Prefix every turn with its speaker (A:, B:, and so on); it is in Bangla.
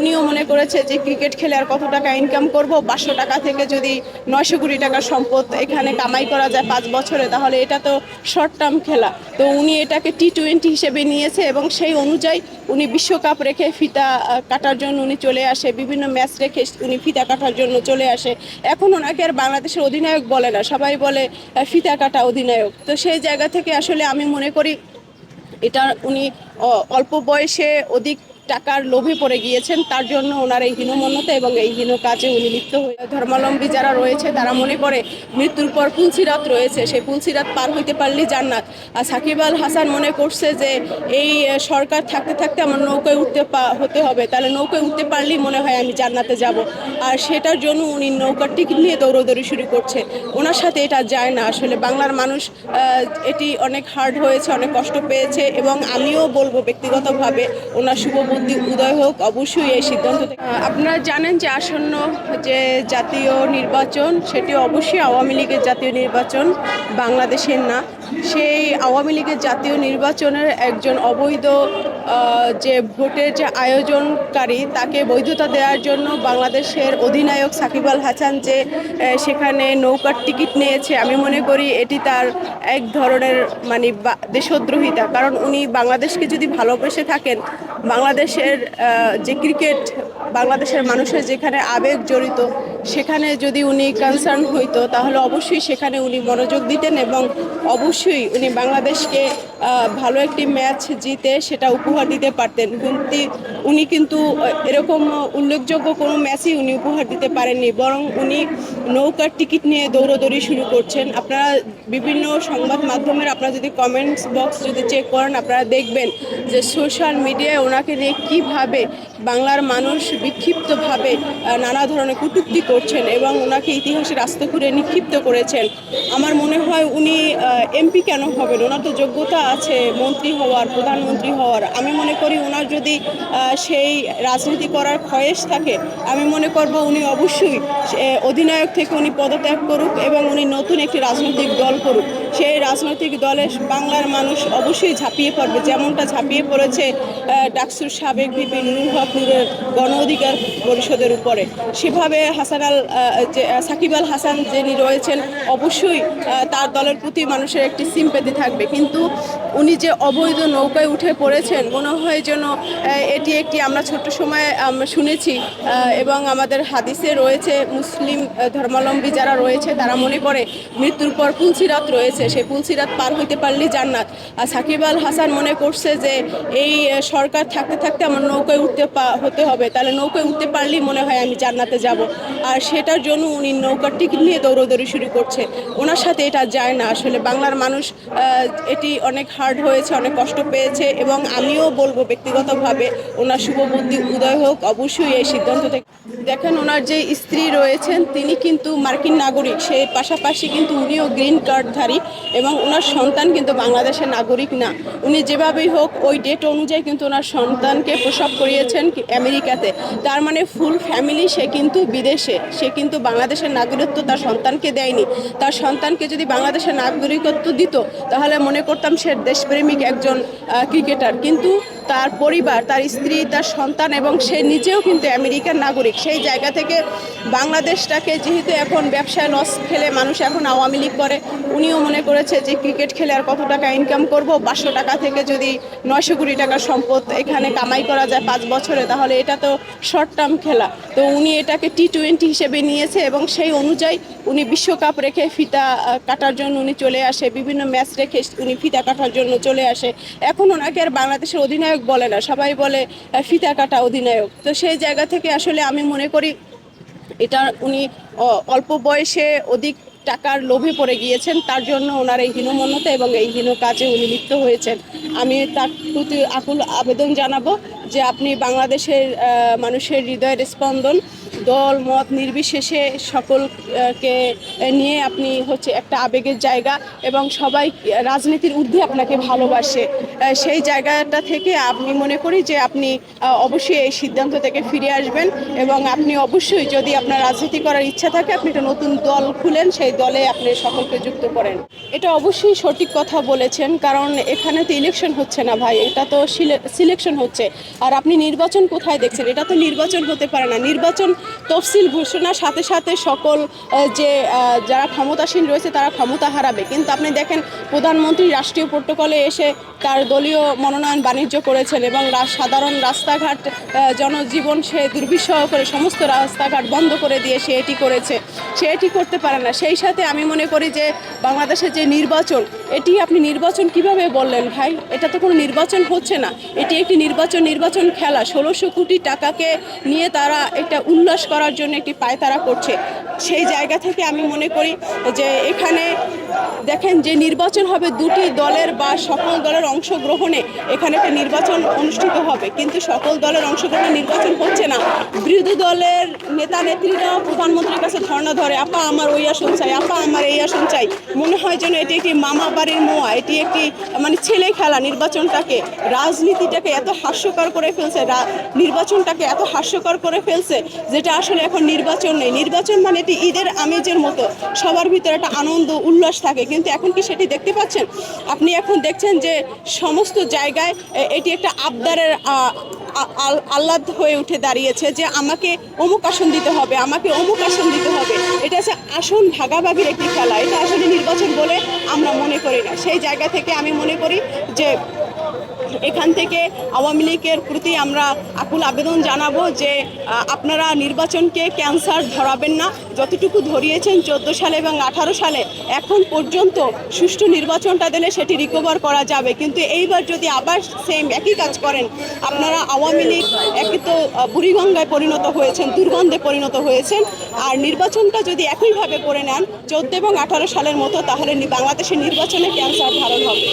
A: উনিও মনে করেছে যে ক্রিকেট খেলে আর কত টাকা ইনকাম করব? পাঁচশো টাকা থেকে যদি নয়শো কোটি টাকার সম্পদ এখানে কামাই করা যায় পাঁচ বছরে, তাহলে এটা তো শর্ট টার্ম খেলা। তো উনি এটাকে টি টোয়েন্টি হিসেবে নিয়েছে এবং সেই অনুযায়ী উনি বিশ্বকাপ রেখে ফিতা কাটার জন্য উনি চলে আসে, বিভিন্ন ম্যাচ রেখে উনি ফিতা কাটার জন্য চলে আসে। এখন ওনাকে আর বাংলাদেশের অধিনায়ক বলে না, সবাই বলে ফিতা কাটা অধিনায়ক। তো সেই জায়গা থেকে আসলে আমি মনে করি, এটা উনি অল্প বয়সে অধিক টাকার লোভে পড়ে গিয়েছেন, তার জন্য ওনার এই হীনমন্যতা এবং এই হীন কাজে উনি লিপ্ত হয়ে ধর্মাবলম্বী যারা রয়েছে, তারা মনে করে মৃত্যুর পর পুলসিরাত রয়েছে, সেই পুলসিরাত পার হইতে পারলেই জান্নাত। আর সাকিব আল হাসান মনে করছে যে এই সরকার থাকতে থাকতে আমার নৌকায় উঠতে হতে হবে, তাহলে নৌকায় উঠতে পারলেই মনে হয় আমি জান্নাতে যাব। আর সেটার জন্য উনি নৌকার টিকিট নিয়ে দৌড়দৌড়ি শুরু করছে। ওনার সাথে এটা যায় না, আসলে বাংলার মানুষ এটি অনেক হার্ড হয়েছে, অনেক কষ্ট পেয়েছে এবং আমিও বলব ব্যক্তিগতভাবে ওনার শুভ বুদ্ধি উদয় হোক, অবশ্যই এই সিদ্ধান্ত আপনারা জানেন যে আসন্ন যে জাতীয় নির্বাচন সেটি অবশ্যই আওয়ামী লীগের জাতীয় নির্বাচন বাংলাদেশের না। সেই আওয়ামী লীগের জাতীয় নির্বাচনের একজন অবৈধ যে ভোটের যে আয়োজনকারী, তাকে বৈধতা দেওয়ার জন্য বাংলাদেশের অধিনায়ক সাকিব আল হাসান যে সেখানে নৌকার টিকিট নিয়েছে, আমি মনে করি এটি তার এক ধরনের মানে দেশদ্রোহিতা। কারণ উনি বাংলাদেশকে যদি ভালোবেসে থাকেন, বাংলাদেশের যে ক্রিকেট, বাংলাদেশের মানুষের যেখানে আবেগ জড়িত, সেখানে যদি উনি কনসার্ন হইতো, তাহলে অবশ্যই সেখানে উনি মনোযোগ দিতেন এবং অবশ্যই উনি বাংলাদেশকে ভালো একটি ম্যাচ জিতে সেটা উপহার দিতে পারতেন। কিন্তু উনি কিন্তু এরকম উল্লেখযোগ্য কোনো ম্যাচই উনি উপহার দিতে পারেননি। বরং উনি নৌকার টিকিট নিয়ে দৌড়দৌড়ি শুরু করছেন। আপনারা বিভিন্ন সংবাদ মাধ্যমের, আপনারা যদি কমেন্টস বক্স যদি চেক করেন, আপনারা দেখবেন যে সোশ্যাল মিডিয়ায় ওনাকে নিয়ে কীভাবে বাংলার মানুষ বিক্ষিপ্তভাবে নানা ধরনের কটূক্তি করছেন এবং ওনাকে ইতিহাসে রাস্তা করে নিক্ষিপ্ত করেছেন। আমার মনে হয় উনি এমপি কেন হবেন? ওনার তো যোগ্যতা আছে, মন্ত্রী হওয়ার, প্রধানমন্ত্রী হওয়ার। আমি মনে করি ওনার যদি সেই রাজনীতি করার খয়েশ থাকে, আমি মনে করব উনি অবশ্যই অধিনায়ক থেকে উনি পদত্যাগ করুক এবং উনি নতুন একটি রাজনৈতিক দল করুক। সেই রাজনৈতিক দলে বাংলার মানুষ অবশ্যই ঝাঁপিয়ে পড়বে। যেমনটা ঝাঁপিয়ে পড়েছে ডাকসুর সাবেক ভিপি নুরুল গণ অধিকার পরিষদের উপরে। সেভাবে হাসান আল যে, সাকিব আল হাসান যিনি রয়েছেন, অবশ্যই তার দলের প্রতি মানুষের একটি সিম্পেতি থাকবে। কিন্তু উনি যে অবৈধ নৌকায় উঠে পড়েছেন, মনে হয় যেন এটি একটি আমরা ছোট্ট সময়ে শুনেছি এবং আমাদের হাদিসে রয়েছে, মুসলিম ধর্মাবলম্বী যারা রয়েছে, তারা মনে করে মৃত্যুর পর পুলসিরাত রয়েছে। সেই পুলসিরাত পার হইতে পারলেই জান্নাত। আর সাকিব আল হাসান মনে করছে যে, এই সরকার থাকতে থাকতে আমার নৌকায় উঠতে হতে হবে। তাহলে নৌকায় উঠতে পারলেই মনে হয় আমি জান্নাতে যাব। আর সেটার জন্য উনি নৌকার টিকিট নিয়ে দৌড়দৌড়ি শুরু করছে। ওনার সাথে এটা যায় না। আসলে বাংলার মানুষ এটি অনেক হার্ড হয়েছে, অনেক কষ্ট পেয়েছে এবং আমিও বলব ব্যক্তিগতভাবে ওনার শুভ বুদ্ধি উদয় হোক, অবশ্যই এই সিদ্ধান্ত থেকে। দেখেন ওনার যে স্ত্রী রয়েছেন, তিনি কিন্তু মার্কিন নাগরিক, সেই পাশাপাশি কিন্তু উনিও গ্রিন কার্ডধারী এবং ওনার সন্তান কিন্তু বাংলাদেশের নাগরিক না। উনি যেভাবেই হোক, ওই ডেট অনুযায়ী কিন্তু ওনার সন্তানকে প্রসব করিয়েছেন আমেরিকাতে। তার মানে ফুল ফ্যামিলি সে কিন্তু বিদেশে, সে কিন্তু বাংলাদেশের নাগরিকত্ব তার সন্তানকে দেয়নি। তার সন্তানকে যদি বাংলাদেশের নাগরিকত্ব দিত তাহলে মনে করতাম সে দেশপ্রেমিক একজন ক্রিকেটার কিন্তু তার পরিবার, তার স্ত্রী, তার সন্তান এবং সে নিজেও কিন্তু আমেরিকার নাগরিক। সেই জায়গা থেকে বাংলাদেশটাকে যেহেতু এখন ব্যবসায় লস খেলে মানুষ এখন আওয়ামী লীগ করে, উনিও মনে করেছে যে ক্রিকেট খেলে আর কত টাকা ইনকাম করব? পাঁচশো টাকা থেকে যদি নয়শো কোটি টাকার সম্পদ এখানে কামাই করা যায় পাঁচ বছরে, তাহলে এটা তো শর্ট টার্ম খেলা। তো উনি এটাকে টি টোয়েন্টি হিসেবে নিয়েছে এবং সেই অনুযায়ী উনি বিশ্বকাপ রেখে ফিতা কাটার জন্য উনি চলে আসে, বিভিন্ন ম্যাচ রেখে উনি ফিতা কাটার জন্য চলে আসে। এখন ওনাকে আর বাংলাদেশের অধিনায়ক বলে না, সবাই বলে ফিতা কাটা অধিনায়ক। তো সেই জায়গা থেকে আসলে আমি মনে করি এটা উনি অল্প বয়সে অধিক টাকার লোভে পড়ে গিয়েছেন, তার জন্য ওনার এই হীনমন্যতা এবং এই হীন কাজে উনি লিপ্ত হয়েছেন। আমি তার প্রতি আকুল আবেদন জানাব যে আপনি বাংলাদেশের মানুষের হৃদয়ের স্পন্দন দল, মত নির্বিশেষে সকলকে নিয়ে আপনি হচ্ছে একটা আবেগের জায়গা এবং সবাই রাজনীতির ঊর্ধ্বে আপনাকে ভালোবাসে। সেই জায়গাটা থেকে আমি মনে করি যে আপনি অবশ্যই এই সিদ্ধান্ত থেকে ফিরে আসবেন এবং আপনি অবশ্যই যদি আপনার রাজনীতি করার ইচ্ছা থাকে, আপনি একটা নতুন দল খুলেন, সেই দলে আপনি সকলকে যুক্ত করেন। এটা অবশ্যই সঠিক কথা বলেছেন, কারণ এখানে তো ইলেকশন হচ্ছে না ভাই, এটা তো সিলেকশন হচ্ছে। আর আপনি নির্বাচন কোথায় দেখছেন? এটা তো নির্বাচন হতে পারে না। নির্বাচন তফসিল ঘোষণার সাথে সাথে সকল যে যারা ক্ষমতাসীন রয়েছে তারা ক্ষমতা হারাবে। কিন্তু আপনি দেখেন, প্রধানমন্ত্রী রাষ্ট্রীয় প্রোটোকলে এসে তার দলীয় মনোনয়ন বাণিজ্য করেছেন এবং সাধারণ রাস্তাঘাট জনজীবন সে দুর্বিষহ করে সমস্ত রাস্তাঘাট বন্ধ করে দিয়ে সে এটি করেছে। সে এটি করতে পারে না। সেই সাথে আমি মনে করি যে বাংলাদেশের যে নির্বাচন, এটি আপনি নির্বাচন কীভাবে বললেন ভাই? এটা তো কোনো নির্বাচন হচ্ছে না। এটি একটি নির্বাচন নির্বাচন খেলা। ষোলোশো কোটি টাকাকে নিয়ে তারা একটা উল্লাস করার জন্য একটি পায়তারা করছে। সেই জায়গা থেকে আমি মনে করি যে এখানে দেখেন যে নির্বাচন হবে দুটি দলের বা সকল দলের অংশগ্রহণে এখানে একটা নির্বাচন অনুষ্ঠিত হবে। কিন্তু সকল দলের অংশগ্রহণে নির্বাচন হচ্ছে না। বিরোধী দলের নেতা নেত্রীরা প্রধানমন্ত্রীর কাছে ধর্ণা ধরে, আপা, আমার ওই আসন চাই, আপা, আমার এই আসন চাই। মনে হয় যেন এটি একটি মামা বাড়ির মোয়া, এটি একটি মানে ছেলে খেলা নির্বাচনটাকে, রাজনীতিটাকে এত হাস্যকর করে ফেলছে নির্বাচনটাকে এত হাস্যকর করে ফেলছে, যেটা আসলে এখন নির্বাচন নেই। নির্বাচন মানে এটি ঈদের আমেজের মতো। সবার ভিতরে একটা আনন্দ, উল্লাস থাকে। কিন্তু এখন কি সেটি দেখতে পাচ্ছেন? আপনি এখন দেখছেন যে সমস্ত জায়গায় এটি একটা আবদারের, আ- আ- আহ্লাদ হয়ে উঠে দাঁড়িয়েছে যে আমাকে অমুক আসন দিতে হবে, আমাকে অমুক আসন দিতে হবে। এটা হচ্ছে আসন ভাগাভাগির একটি খেলা। এটা আসলে নির্বাচন বলে আমরা মনে করি না। সেই জায়গা থেকে আমি মনে করি যে এখান থেকে আওয়ামী লীগের প্রতি আমরা আকুল আবেদন জানাব যে আপনারা নির্বাচনকে ক্যান্সার ধরাবেন না। যতটুকু ধরিয়েছেন চোদ্দ সালে এবং আঠারো সালে, এখন পর্যন্ত সুষ্ঠু নির্বাচনটা দিলে সেটি রিকভার করা যাবে। কিন্তু এইবার যদি আবার সেম একই কাজ করেন, আপনারা আওয়ামী লীগ একই তো বুড়িগঙ্গায় পরিণত হয়েছেন, দুর্গন্ধে পরিণত হয়েছেন। আর নির্বাচনটা যদি একইভাবে করে নেন, চোদ্দ এবং আঠারো সালের মতো, তাহলে বাংলাদেশের নির্বাচনে ক্যান্সার ধারণ হবে।